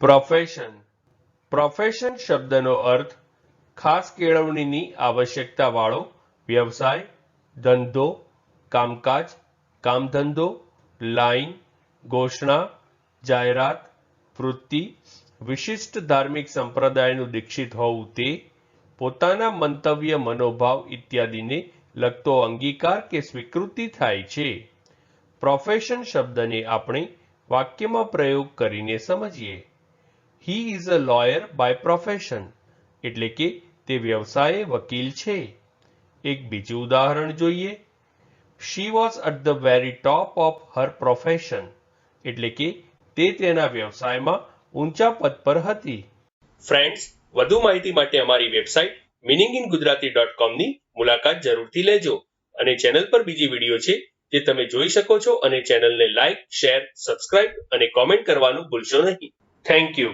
Profession profession શબ્દનો અર્થ ખાસ કેળવણીની આવશ્યકતાવાળો વ્યવસાય, ધંધો, કામકાજ, કામધંધો, લાઈન, ઘોષણા, જાહેરાત, વૃત્તિ, વિશિષ્ટ ધાર્મિક સંપ્રદાયનું દીક્ષિત હોવું તે, પોતાના મંતવ્ય, મનોભાવ ઇત્યાદિને લગતો અંગીકાર કે સ્વીકૃતિ થાય છે. પ્રોફેશન શબ્દને આપણે વાક્યમાં પ્રયોગ કરીને સમજીએ. He is a lawyer by profession એટલે કે તે વ્યવસાયે વકીલ છે. એક બીજું ઉદાહરણ જોઈએ. She was at the very top of her profession એટલે કે તે તેના વ્યવસાયમાં ઊંચા પદ પર હતી. ફ્રેન્ડ્સ વધુ માહિતી માટે અમારી website meaning in Gujarati dot કોમની મુલાકાત જરૂરથી લેજો અને ચેનલ પર બીજી વીડિયો છે જે તમે જોઈ શકો છો અને ચેનલને લાઇક શેર સબસ્ક્રાઇબ અને કોમેન્ટ કરવાનું ભૂલશો નહીં. Thank you